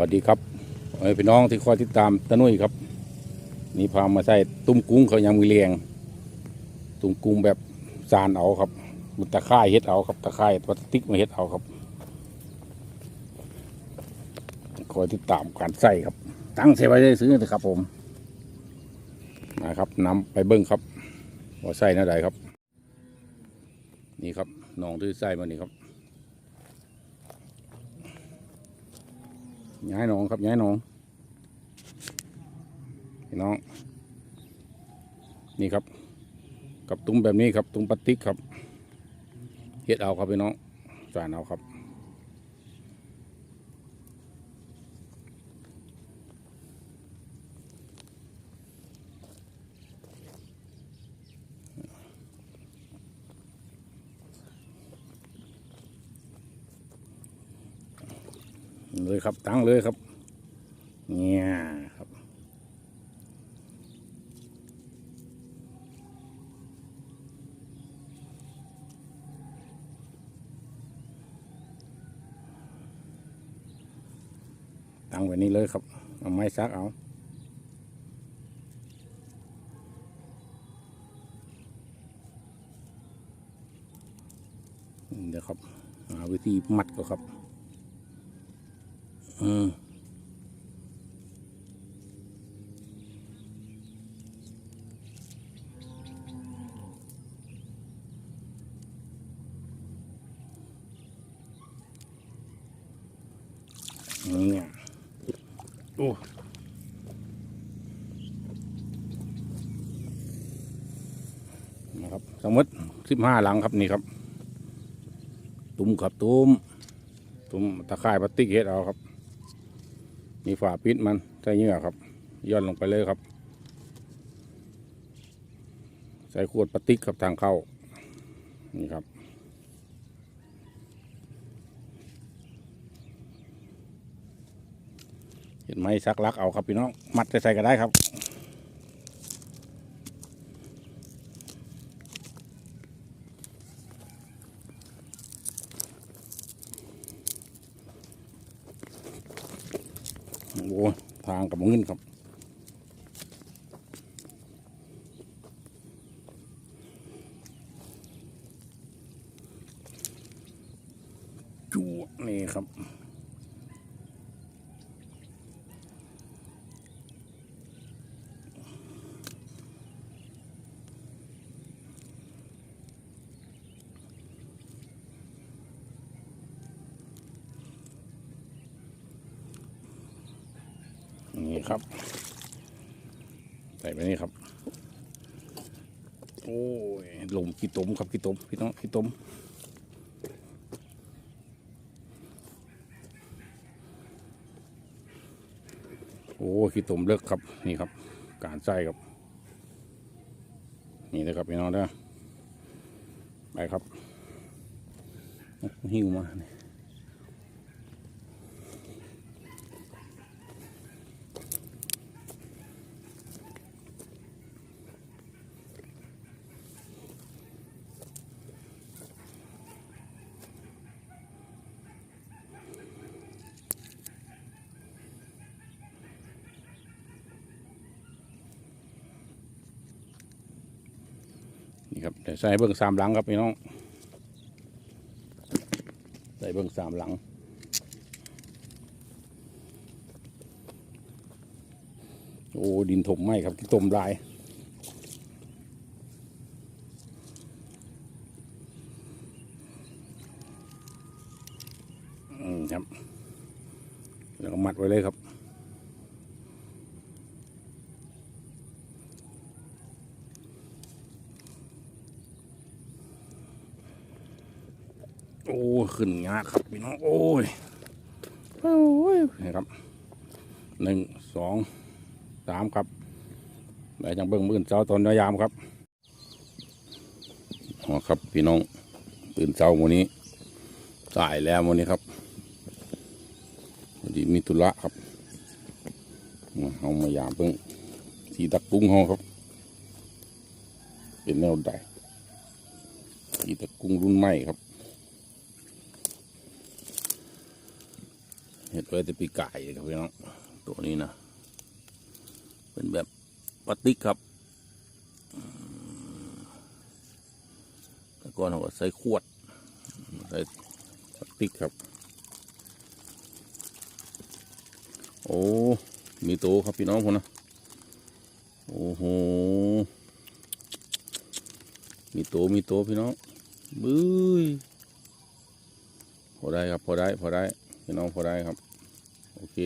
วัสดีครับพี่น้องที่คอยติดตามตะนุ่ยครับ นี่พามาใส่ตุ้มกุ้งเขายังมีเลียง ตุ้มกุ้งแบบซานเอาครับมันตะไคร่ายเฮ็ดเอาครับตะไคร่ายพลาสติกมาเฮ็ดเอาครับคอยติดตามการใส่ครับ ตั้งเสียไว้ได้ซื้อเถอะครับผมนะครับนำไปเบิ้งครับว่าใส่หน้าใดครับ นี่ครับน้องที่ใส่มานี่ครับ ย้ายหนองครับย้ายหนองพี่น้อง นี่ครับ กับตุ้มแบบนี้ครับ ตุ้มปลาติกครับเฮ็ดเอาครับพี่น้องจานเอาครับ เลยครับ ตั้งเลยครับ เนี่ยครับตั้งไว้นี้เลยครับ เอาไม้ซักเอาเดี๋ยวครับหาวิธีมัดก็ครับ อืมเนี่ยโอ้นะครับสมมติสิบห้าหลังครับนี่ครับ ตุ้มครับตุ้มตุ้มตะข่ายพลาสติกเฮ็ดเอาครับ มีฝาปิดมันใส่เหงื่อครับย่อนลงไปเลยครับ ใส่ขวดพลาสติกครับทางเข้านี่ครับ เห็นไหมซักลักเอาครับพี่น้องมัดใส่ๆก็ได้ครับ โอ้ ทางกับเงินครับจั่นี่ครับ นี่ ครับ ใส่ไปนี่ครับ โอ้ยลมขี้ตมครับขี้ตมพี่น้องขี้ตมโอ้ขี้ตมเลิกครับนี่ครับ การใส่ครับ นี่นะครับพี่น้องเด้อไปครับหิวมาเนี่ย นี่ครับเดี๋ยวใส่เบิ้องสามหลังครับพี่น้อง ใส่เบิ้องสามหลัง โอ้ดินถมไหมครับที่ต้มลายอืมครับ แล้วก็มัดไว้เลยครับ โอ้ ขึ้นงาครับพี่น้อง โอ้ยโอ้ยนี่ครับหนึ่งสองสามครับแล้วจังเบิ่งมื่นเช้าตอนยามครับอ๋อครับพี่น้องตื่นเช้าวันนี้สายแล้ววันนี้ครับพอดีมีธุระครับมาเอามายามเพิ่งสีตักกุ้งห้องครับ เป็นแนวใดสีตักกุ้งรุ่นใหม่ครับ เห็ดไว้แต่ปีกายครับพี่น้องตัวนี้นะ เป็นแบบพลาสติกครับแต่ก่อนเราใส่ขวด ใส่พลาสติกครับ โอ้ มีโตครับพี่น้องผมนะ โอ้โห มีโตมีโตพี่น้องบื้ยพอได้ครับ พอได้ พอได้ พี่น้องพอได้ครับ โอเค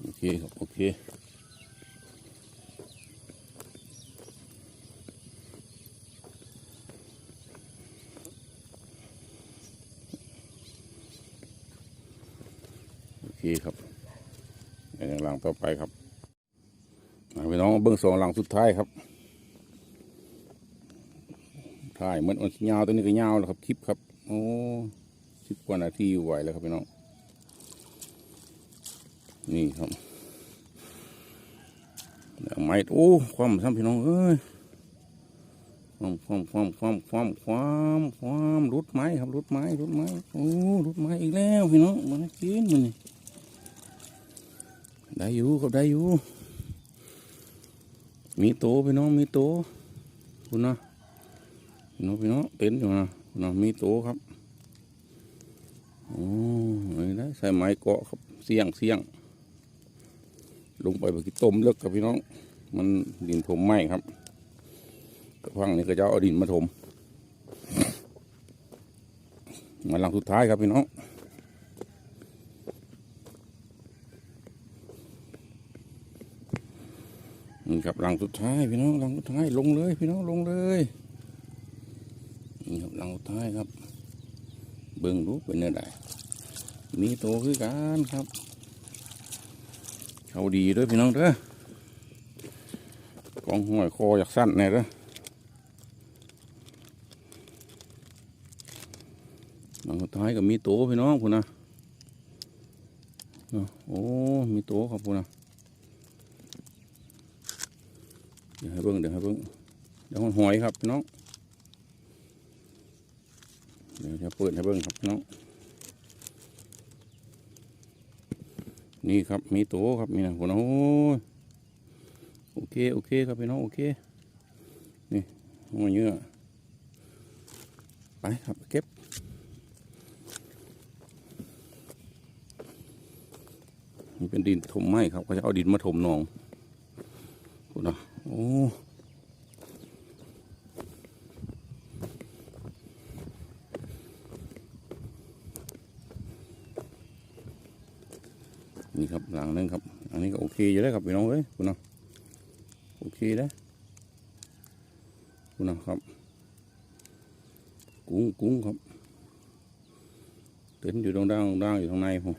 โอเคครับโอเคโอเคครับอย่างหลังต่อไปครับ พี่น้องเบื้องสองหลังสุดท้ายครับถ่ายเหมือนมันสิยาวตัวนี้ก็ยาวแล้วครับคลิปครับโอ้สิบกว่านาทีไหวแล้วครับพี่น้องนี่ครับไม้โอ้ความซ้ำพี่น้องเอ้ยความความความความความความความรุดไม้ครับรุดไม้รุดไม้โอ้รุดไม้อีกแล้วพี่น้องมันกินมันได้อยู่ครับได้อยู่ มีโตพี่น้องมีโตคุณนะพี่น้องพี่น้องเต็นอยู่นะคุณนะมีโตครับโอ้ยได้ใส่ไม้เกาะครับเสี่ยงเสี่ยง ลงไปไปกินต้มเลิกกับพี่น้อง มันดินถมไหมครับกระพังนี่ก็จะเอาดินมาถมมาหลังสุดท้ายครับพี่น้อง ครับหลังสุดท้ายพี่น้องหลังสุดท้ายลงเลยพี่น้องลงเลยนี่ครับหลังสุดท้ายครับ เบิ่งดูเป็นเนื้อใดมีโตคือกันครับ เขาดีด้วยพี่น้องเด้อกองห้อยคออยากสั้นแน่เด้อหลังสุดท้ายก็มีโตพี่น้องพุ่นนะโอ้ มีโตครับพุ่นนะ เดี๋ยวให้เบิ้งเดี๋ยวให้เบิ้งเดี๋ยวหอยครับน้องเดี๋ยวจะเปิดให้เบิ้งครับน้องนี่ครับมีโตครับมีนะพี่น้องโอ้ยโอเคโอเคครับพี่น้องโอเคนี่หัวเยอะไปครับเก็บนี่เป็นดินถมไม้ครับก็จะเอาดินมาถมหนองพูดนะ โอ้นี่ครับหลังนึงครับ อันนี้ก็โอเคอยู่แล้วครับพี่น้องเอ้ยคุณน้องโอเคแล้วคุณน้องครับ กุ้งกุ้งครับเต้นอยู่ตรงด้านด้านอยู่ข้างในผม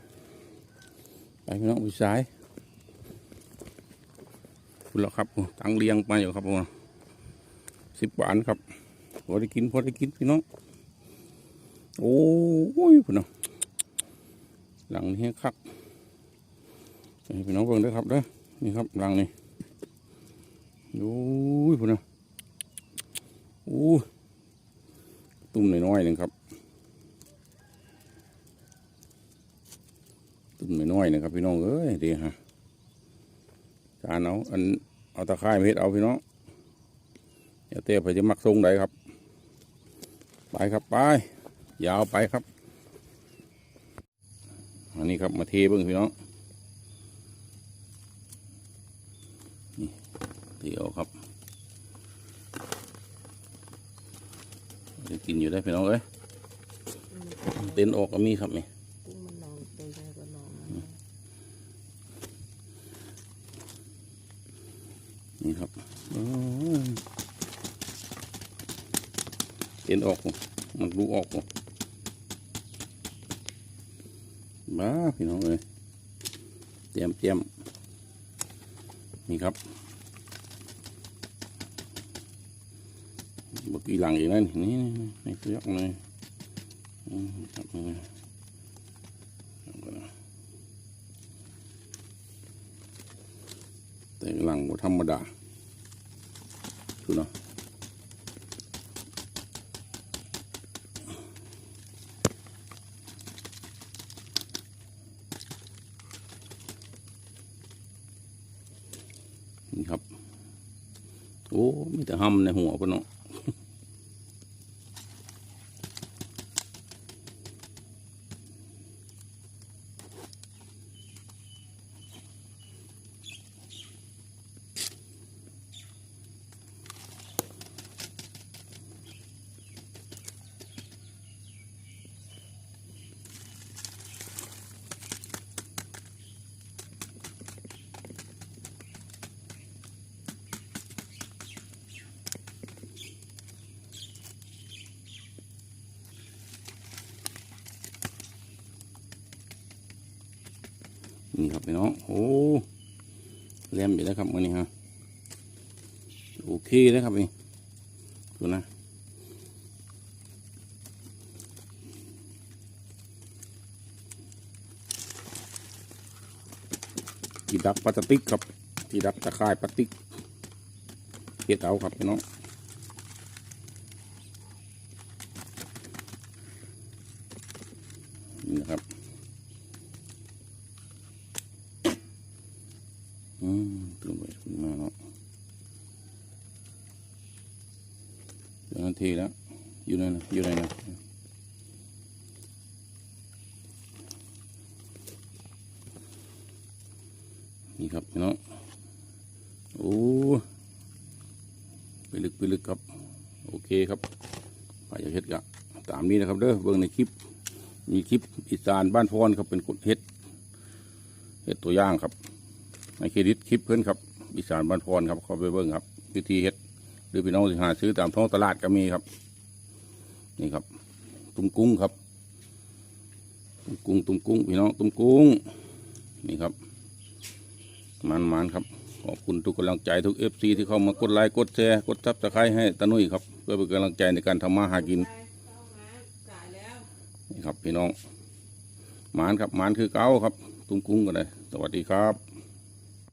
ไปพี่น้องไปซ้าย คุณแล้วครับตั้งเรียงมาอยู่ครับผมสิบบาทครับพอได้กินพอได้กินพี่น้องโอ้ยพี่น้องหลังนี้ครับให้พี่น้องเบิ่งด้วยครับเด้อนี่ครับหลังนี้โอ้ยพี่น้องโอ้ตุ่มน้อยๆหนึ่งครับ ตุ่มน้อยๆหนึ่งครับพี่น้องเอ้ยดีฮะ จานเอาอันเอาตะไคร้มาเฮ็ดเอาพี่น้องอย่าเตะไปจะมักทรงใดครับ ไปครับไปยาวไปครับ อันนี้ครับมาเทเบิ้งพี่น้องนี่เที่ยวครับจะกินอยู่ได้พี่น้องเอ้ยเต้นออกก็มีครับนี่นองตัวใหญ่กว่านองนะ นี่ครับโอ้ย เอ็นออก มันรู้ออกบ้าพี่น้องเอ้ยเตรียมเตรียมนี่ครับเมื่อกี้หลังอีกแล้วนี่นี่นี่นี่คือยกเลยอืมครับนี่เอาก่อนแต่หลังบ่ธรรมดา ดูเนาะนี่ครับ โอ้มีแต่ห้ำในหัวพุ่นเนาะ นี่ครับพี่น้องโอ้แหลมอยู่แล้วครับมือนี้ฮะโอเคแล้วครับนี่ดูนะที่ดักพลาสติกครับที่ดักตะข่ายพลาสติกเฮ็ดเอาครับพี่น้อง นี่นะครับ อืมตึงไปขึ้นมาเนาะเดี๋ยว นาทีแล้ว อยู่ในนะอยู่ในนะนี่ครับพี่น้องโอ้ไปลึกไปลึกครับ โอเคครับไปอยากเฮ็ดกะตามนี้นะครับเด้อเบิ่งในคลิป มีคลิปอีสานบ้านพรครับเป็นคนเฮ็ดเฮ็ดตัวอย่างครับให้เครดิตคลิปเพื่อนครับอีสานบ้านพรครับเขาไปเบิ่งครับวิธีเฮ็ด รือพี่น้องสิหาซื้อตามท้องตลาดก็มีครับ นี่ครับ ตุ้มกุ้งครับ ตุ้มกุ้งตุ้มกุ้งพี่น้องตุ้มกุ้ง นี่ครับมันมันครับ ขอบคุณทุกกำลังใจทุกเอฟซีที่เข้ามากดไลค์กดแชร์กดซับสไครต์ให้ตานุ่ยครับ เพื่อเป็นกำลังใจในการทำมาหากินนี่ครับ พี่น้องหมานครับหมานคือเก้าครับ ตุ้มกุ้งกันเลยสวัสดีครับ